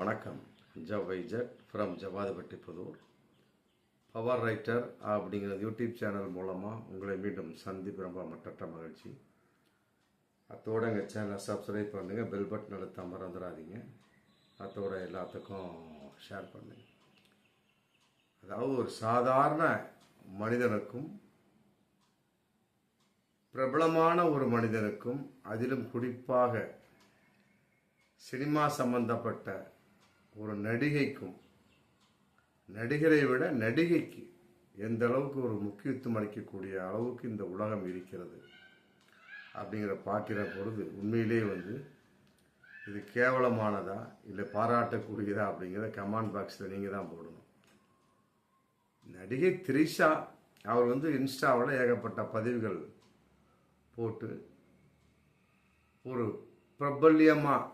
வணக்கம். ஜவைஜட் from Jawathipatti Pudur. Power writer அப்படிங்கிற YouTube channel மூலமாக உங்களை மீண்டும் சந்திப்பு ரொம்ப மட்டற்ற மகிழ்ச்சி. அத்தோட எங்கள் சேனலை சப்ஸ்கிரைப் பண்ணுங்கள் பெல் பட்டன் அழுத்த மறந்துடாதீங்க. அத்தோட எல்லாத்துக்கும் ஷேர் பண்ணுங்க. அதாவது ஒரு சாதாரண மனிதனுக்கும் பிரபலமான ஒரு மனிதனுக்கும் அதிலும் குறிப்பாக சினிமா சம்பந்தப்பட்ட ஒரு நடிகைக்கும் நடிகரை விட நடிகைக்கு எந்த அளவுக்கு ஒரு முக்கியத்துவம் அளிக்கக்கூடிய அளவுக்கு இந்த உலகம் இருக்கிறது அப்படிங்கிற பார்க்கிற பொழுது உண்மையிலே வந்து இது கேவலமானதா இல்லை பாராட்டக்கூடியதா அப்படிங்கிறத கமெண்ட் பாக்ஸில் நீங்கள் தான் போடணும். நடிகை த்ரிஷா அவர் வந்து இன்ஸ்டாவில் ஏகப்பட்ட பதிவுகள் போட்டு ஒரு பிரபல்யமாக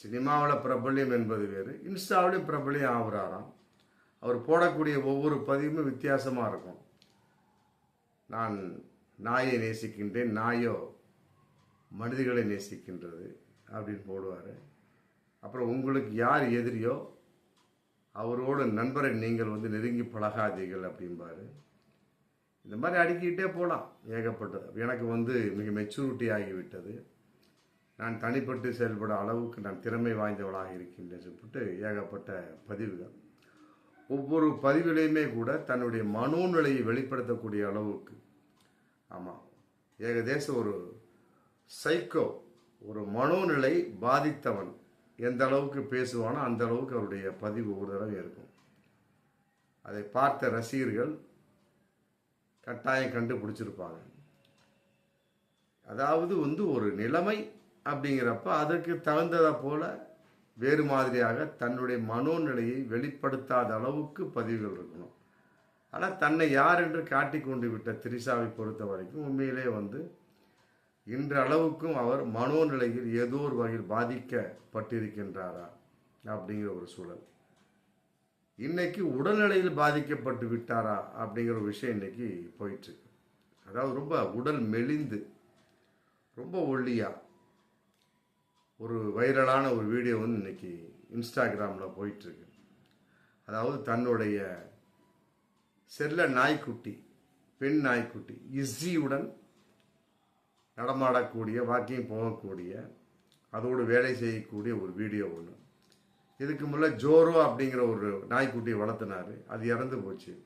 சினிமாவில் பிரபல்யம் என்பது வேறு. இன்ஸ்டாவிலையும் பிரபல்யம் ஆகுறாராம். அவர் போடக்கூடிய ஒவ்வொரு பதிவுமே வித்தியாசமாக இருக்கும். நான் நாயை நேசிக்கின்றேன் நாயோ மனிதர்களை நேசிக்கின்றது அப்படின்னு போடுவார். அப்புறம் உங்களுக்கு யார் எதிரியோ அவரோட நண்பரை நீங்கள் வந்து நெருங்கி பழகாதீர்கள் அப்படிம்பாரு. இந்த மாதிரி அடுக்கிக்கிட்டே போகலாம் ஏகப்பட்டது. எனக்கு வந்து மிக மெச்சூரிட்டி ஆகிவிட்டது. நான் தனிப்பட்டு செயல்பட அளவுக்கு நான் திறமை வாய்ந்தவளாக இருக்கின்றேன் சொல்லிட்டு ஏகப்பட்ட பதிவுகள். ஒவ்வொரு பதிவிலையுமே கூட தன்னுடைய மனோநிலையை வெளிப்படுத்தக்கூடிய அளவுக்கு. ஆமாம் ஏகதேச ஒரு சைக்கோ ஒரு மனோநிலை பாதித்தவன் எந்த அளவுக்கு பேசுவானோ அந்த அளவுக்கு அவருடைய பதிவு ஒரு தடவை இருக்கும். அதை பார்த்த ரசிகர்கள் கட்டாயம் கண்டுபிடிச்சிருப்பாங்க. அதாவது வந்து ஒரு நிலைமை அப்படிங்கிறப்ப அதற்கு தகுந்ததை போல வேறு மாதிரியாக தன்னுடைய மனோநிலையை வெளிப்படுத்தாத அளவுக்கு பதிவுகள் இருக்கணும். ஆனால் தன்னை யார் என்று காட்டிக் கொண்டு விட்ட திரிசாவை பொறுத்த வரைக்கும் உண்மையிலே வந்து இன்றளவுக்கும் அவர் மனோநிலையில் ஏதோ ஒரு வகையில் பாதிக்கப்பட்டிருக்கின்றாரா அப்படிங்கிற ஒரு சூழல். இன்னைக்கு உடல்நிலையில் பாதிக்கப்பட்டு விட்டாரா அப்படிங்கிற ஒரு விஷயம் இன்னைக்கு போயிட்டு அதாவது ரொம்ப உடல் மெலிந்து ரொம்ப ஒல்லியாக ஒரு வைரலான ஒரு வீடியோ வந்து இன்னைக்கு இன்ஸ்டாகிராமில் போயிட்டுருக்கு. அதாவது தன்னுடைய செல்ல நாய்க்குட்டி பெண் நாய்க்குட்டி இஸ்ஸியுடன் நடமாடக்கூடிய வாக்கிங் போகக்கூடிய அதோடு வேலை செய்யக்கூடிய ஒரு வீடியோ ஒன்று இதுக்கு முன்னே ஜோரோ அப்படிங்கிற ஒரு நாய்க்குட்டியை வளர்த்தினார். அது இறந்து போச்சு.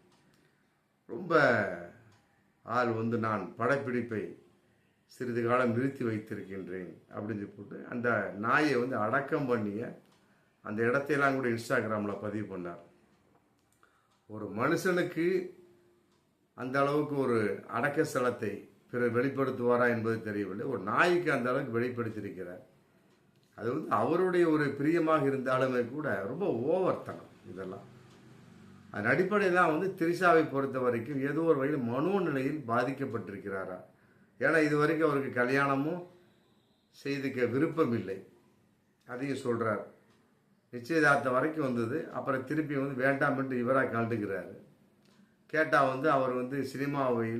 ரொம்ப ஆள் வந்து நான் படப்பிடிப்பை சிறிது காலம் நிறுத்தி வைத்திருக்கின்றேன் அப்படின்னு சொல்லி போட்டு அந்த நாயை வந்து அடக்கம் பண்ணிய அந்த இடத்தையெல்லாம் கூட இன்ஸ்டாகிராமில் பதிவு பண்ணார். ஒரு மனுஷனுக்கு அந்த அளவுக்கு ஒரு அடக்க ஸ்தலத்தை பிறர் வெளிப்படுத்துவாரா என்பது தெரியவில்லை. ஒரு நாய்க்கு அந்த அளவுக்கு வெளிப்படுத்தியிருக்கிறார். அது வந்து அவருடைய ஒரு பிரியமாக இருந்தாலுமே கூட ரொம்ப ஓவர்த்தனம் இதெல்லாம். அதன் அடிப்படையில் தான் வந்து திரிஷாவை பொறுத்த வரைக்கும் ஏதோ ஒரு வகையில் மனோநிலையில் பாதிக்கப்பட்டிருக்கிறாரா? ஏன்னா இது வரைக்கும் அவருக்கு கல்யாணமும் செய்துக்க விருப்பம் இல்லை. அதையும் சொல்கிறார் நிச்சயதார்த்தம் வரைக்கும் வந்தது. அப்புறம் திருப்பி வந்து வேண்டாம் என்று இவராக கலந்துக்கிறாரு கேட்டால் வந்து அவர் வந்து சினிமாவில்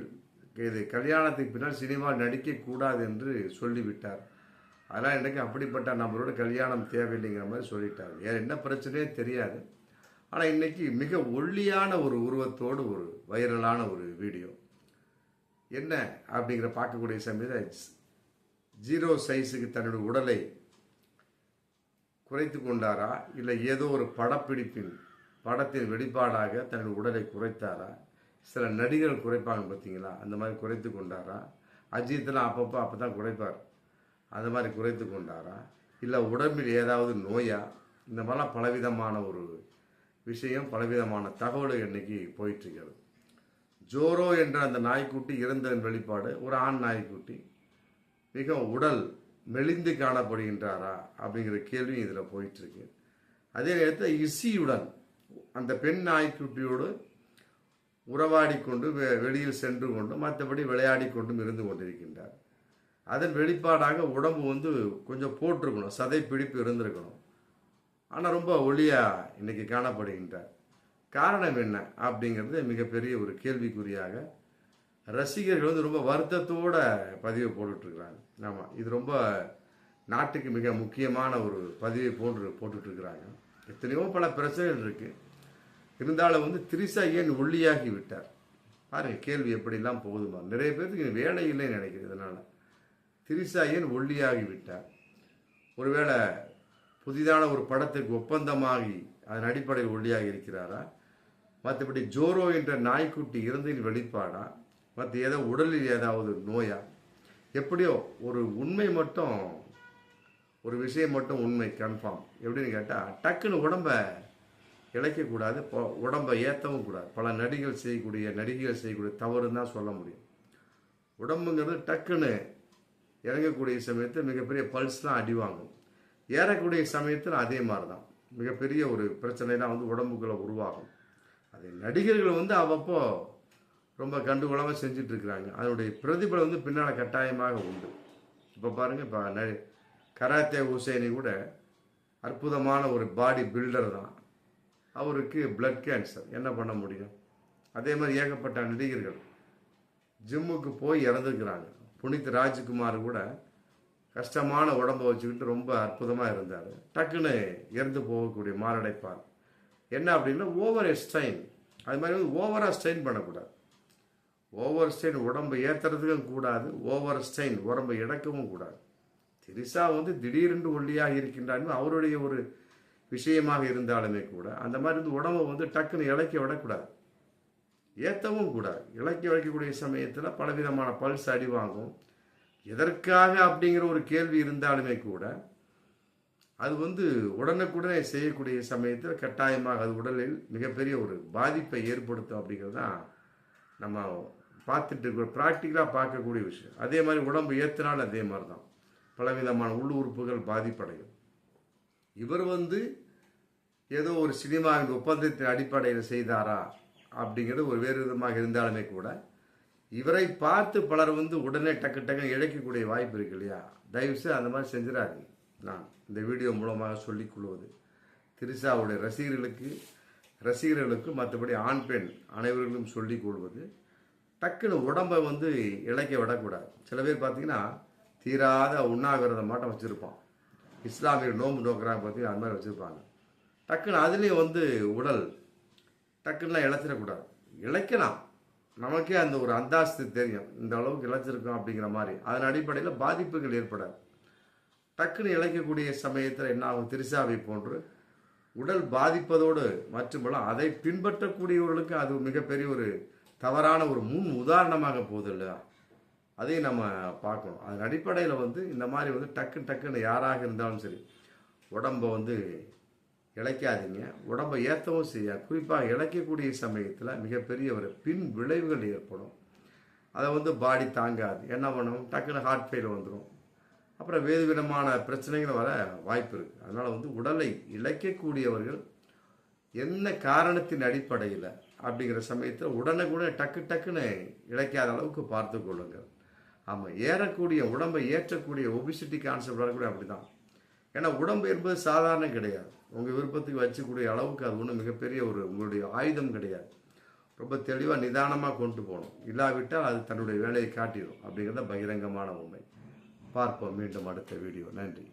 இது கல்யாணத்துக்கு பின்னால் சினிமா நடிக்கக்கூடாது என்று சொல்லிவிட்டார். அதெல்லாம் எனக்கு அப்படிப்பட்ட நம்மளோட கல்யாணம் தேவையில்லைங்கிற மாதிரி சொல்லிட்டார். வேறு என்ன பிரச்சனையே தெரியாது. ஆனால் இன்றைக்கி மிக ஒல்லியான ஒரு உருவத்தோடு ஒரு வைரலான ஒரு வீடியோ. என்ன அப்படிங்கிற பார்க்கக்கூடிய சமயத்தில் ஜீரோ சைஸுக்கு தன்னுடைய உடலை குறைத்து கொண்டாரா? இல்லை ஏதோ ஒரு படப்பிடிப்பின் படத்தின் வெளிப்பாடாக தன்னுடைய உடலை குறைத்தாரா? சில நடிகர்கள் குறைப்பாங்க பார்த்தீங்களா? அந்த மாதிரி குறைத்து கொண்டாரா? அஜித்லாம் அப்பப்போ அப்போ தான் குறைப்பார். அந்த மாதிரி குறைத்து கொண்டாரா? இல்லை உடம்பில் ஏதாவது நோயா? இந்த மாதிரிலாம் பலவிதமான ஒரு விஷயம் பலவிதமான தகவல்கள் இன்றைக்கி போயிட்டுருக்கிறது. ஜோரோ என்ற அந்த நாய்க்குட்டி இறந்ததன் வெளிப்பாடு ஒரு ஆண் நாய்க்குட்டி. மிக உடல் மெலிந்து காணப்படுகின்றாரா அப்படிங்கிற கேள்வி இதில் போயிட்டுருக்கு. அதே நேரத்தில் இசியுடன் அந்த பெண் நாய்க்குட்டியோடு உறவாடி கொண்டு வெ- வெளியில் சென்று கொண்டு மற்றபடி விளையாடி கொண்டும் இருந்து கொண்டிருக்கின்றார். அதன் வெளிப்பாடாக உடம்பு வந்து கொஞ்சம் போட்டிருக்கணும் சதை பிடிப்பு இருந்திருக்கணும். ஆனால் ரொம்ப ஒளியாக இன்னைக்கு காணப்படுகின்றார். காரணம் என்ன அப்படிங்கிறது மிகப்பெரிய ஒரு கேள்விக்குறியாக ரசிகர்கள் வந்து ரொம்ப வருத்தத்தோட பதிவு போட்டுட்ருக்குறாங்க. ஆமாம் இது ரொம்ப நாட்டுக்கு மிக முக்கியமான ஒரு பதிவை போன்று போட்டுட்ருக்குறாங்க. எத்தனையோ பல பிரச்சனைகள் இருக்குது இருந்தாலும் வந்து திரிசா ஏன் ஒல்லியாகி விட்டார்? பாருங்க கேள்வி எப்படிலாம் போகுதுமா நிறைய பேருக்கு வேலை இல்லைன்னு நினைக்கிறது இதனால். திரிசா ஏன் ஒல்லியாகி விட்டார்? ஒருவேளை புதிதான ஒரு படத்துக்கு ஒப்பந்தமாகி அதன் அடிப்படையில் ஒல்லியாகி இருக்கிறாரா? மற்றபடி ஜோரோ என்ற நாய்க்குட்டி இறந்தின் வெளிப்பாடா மற்ற ஏதோ உடலில் ஏதாவது நோயா? எப்படியோ ஒரு உண்மை மட்டும் ஒரு விஷயம் மட்டும் உண்மை கன்ஃபார்ம் எப்படின்னு கேட்டால் டக்குன்னு உடம்ப இழைக்கக்கூடாது உடம்பை ஏற்றவும் கூடாது. பல நடிகள் செய்யக்கூடிய நடிகைகள் செய்யக்கூடிய தவறுன்னு தான் சொல்ல முடியும். உடம்புங்கிறது டக்குன்னு இறங்கக்கூடிய சமயத்தில் மிகப்பெரிய பல்ஸ் அடி வாங்கும். ஏறக்கூடிய சமயத்தில் அதே மாதிரி தான் மிகப்பெரிய ஒரு பிரச்சனைலாம் வந்து உடம்புக்குள்ளே உருவாகும். அது நடிகர்கள் வந்து அவ்வப்போ ரொம்ப கண்டுகொள்ளாமல் செஞ்சுட்டு இருக்கிறாங்க அதனுடைய பிரதிபலம் வந்து பின்னால் கட்டாயமாக உண்டு. இப்போ பாருங்கள் இப்போ நடி கராத்தே ஹுசேனி கூட அற்புதமான ஒரு பாடி பில்டர் தான். அவருக்கு பிளட் கேன்சர் என்ன பண்ண முடியும்? அதே மாதிரி ஏகப்பட்ட நடிகர்கள் ஜிம்முக்கு போய் இறந்துருக்கிறாங்க. புனித் ராஜ்குமார் கூட கஷ்டமான உடம்பை வச்சுக்கிட்டு ரொம்ப அற்புதமாக இருந்தார். டக்குன்னு இறந்து போகக்கூடிய மாரடைப்பார். என்ன அப்படின்னா ஓவர் ஸ்ட்ரெயின் அது மாதிரி வந்து ஓவராக ஸ்ட்ரெயின் பண்ணக்கூடாது. ஓவர் ஸ்ட்ரெயின் உடம்பை ஏற்றுறதுக்கும் கூடாது. ஓவர் ஸ்ட்ரெயின் உடம்பை இழக்கவும் கூடாது. திரிசா வந்து திடீரென்று ஒல்லியாக இருக்கின்றாலும் அவருடைய ஒரு விஷயமாக இருந்தாலுமே கூட அந்த மாதிரி வந்து உடம்பை வந்து டக்குன்னு இலக்கி விடக்கூடாது. ஏற்றவும் கூடாது. இலக்கி வைக்கக்கூடிய சமயத்தில் பலவிதமான பல்ஸ் அடி வாங்கும் எதற்காக அப்படிங்கிற ஒரு கேள்வி இருந்தாலுமே கூட அது வந்து உடனுக்குடனே செய்யக்கூடிய சமயத்தில் கட்டாயமாக அது உடலில் மிகப்பெரிய ஒரு பாதிப்பை ஏற்படுத்தும் அப்படிங்கிறது தான் நம்ம பார்த்துட்டு இருக்கிற ப்ராக்டிக்கலாக பார்க்கக்கூடிய விஷயம். அதே மாதிரி உடம்பு ஏற்றினாலும் அதே மாதிரி தான். பலவிதமான உள் உறுப்புகள் பாதிப்படையும். இவர் வந்து ஏதோ ஒரு சினிமாவின் ஒப்பந்தத்தின் அடிப்படையில் செய்தாரா அப்படிங்கிறது ஒரு வேறு விதமாக இருந்தாலுமே கூட இவரை பார்த்து பலர் வந்து உடனே டக்கு டக்குன்னு இழைக்கக்கூடிய வாய்ப்பு இருக்கு இல்லையா? தயவுசெய்து அந்த மாதிரி செஞ்சிடாதீங்க. நான் இந்த வீடியோ மூலமாக சொல்லிக் கொள்வது. திரிசாவுடைய ரசிகர்களுக்கு ரசிகர்களுக்கு மற்றபடி ஆண் பெண் அனைவர்களும் சொல்லிக் கொள்வது. டக்குன்னு உடம்பை வந்து இழைக்க விடக்கூடாது. சில பேர் பார்த்தீங்கன்னா தீராத உண்ணாவிரத மாட்டம் வச்சுருப்பான். இஸ்லாமியர் நோம்பு நோக்கிறாங்க பார்த்தீங்கன்னா அந்த மாதிரி வச்சுருப்பாங்க. டக்குன்னு அதுலேயும் வந்து உடல் டக்குன்னுலாம் இழைச்சிடக்கூடாது. இழைக்கலாம். நமக்கே அந்த ஒரு அந்தாஸ்து தெரியும். இந்த அளவுக்கு இழைச்சிருக்கோம் அப்படிங்கிற மாதிரி. அதன் அடிப்படையில் பாதிப்புகள் ஏற்படாது. டக்குன்னு இழைக்கக்கூடிய சமயத்தில் என்ன ஆகும்? திருசாவை போன்று உடல் பாதிப்பதோடு மட்டுமல்ல அதை பின்பற்றக்கூடியவர்களுக்கு அது மிகப்பெரிய ஒரு தவறான ஒரு முன் உதாரணமாக போகுது இல்லையா? அதையும் நம்ம பார்க்கணும். அதன் அடிப்படையில் வந்து இந்த மாதிரி வந்து டக்கு டக்குன்னு யாராக இருந்தாலும் சரி உடம்பை வந்து இழைக்காதீங்க. உடம்பை ஏற்றவும் செய்ய குறிப்பாக இழைக்கக்கூடிய சமயத்தில் மிகப்பெரிய ஒரு பின் விளைவுகள் ஏற்படும். அதை வந்து பாடி தாங்காது. என்ன பண்ணும்? டக்குன்னு ஹார்ட் ஃபெயில் வந்துடும் அப்புறம் வேறு விதமான பிரச்சனைகள் வர வாய்ப்பு இருக்குது அதனால் வந்து உடலை இழைக்கக்கூடியவர்கள் என்ன காரணத்தின் அடிப்படையில் அப்படிங்கிற சமயத்தில் உடனுக்குடனே டக்கு டக்குன்னு இழைக்காத அளவுக்கு பார்த்து கொள்ளுங்கள். ஆமாம் ஏறக்கூடிய உடம்பை ஏற்றக்கூடிய ஒபிசிட்டி கான்செப்ட் வரக்கூடிய அப்படி தான் ஏன்னா உடம்பு என்பது சாதாரணம் கிடையாது. உங்கள் விருப்பத்துக்கு வச்சுக்கூடிய அளவுக்கு அது ஒன்றும் மிகப்பெரிய ஒரு உங்களுடைய ஆயுதம் கிடையாது. ரொம்ப தெளிவாக நிதானமாக கொண்டு போகணும். இல்லாவிட்டால் அது தன்னுடைய வேலையை காட்டிடும். அப்படிங்கிறத பகிரங்கமான உண்மை. பார்ப்போம் மீண்டும் அடுத்த வீடியோ. நன்றி.